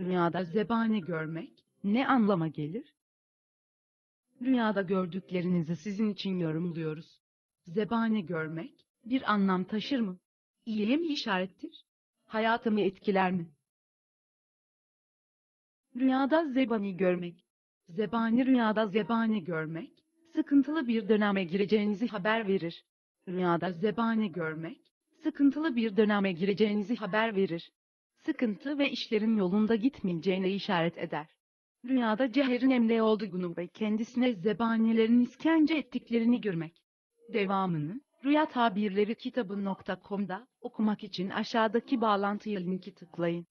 Rüyada zebani görmek ne anlama gelir? Rüyada gördüklerinizi sizin için yorumluyoruz. Zebani görmek bir anlam taşır mı? İyiye mi işarettir? Hayatımı etkiler mi? Rüyada zebani görmek. Zebani rüyada zebani görmek, sıkıntılı bir döneme gireceğinizi haber verir. Rüyada zebani görmek, sıkıntılı bir döneme gireceğinizi haber verir. Sıkıntı ve işlerin yolunda gitmeyeceğine işaret eder. Rüyada Cehher'in emre olduğunu ve kendisine zebanilerin iskence ettiklerini görmek. Devamını, Rüya Tabirleri kitabı.com'da okumak için aşağıdaki bağlantıya linki tıklayın.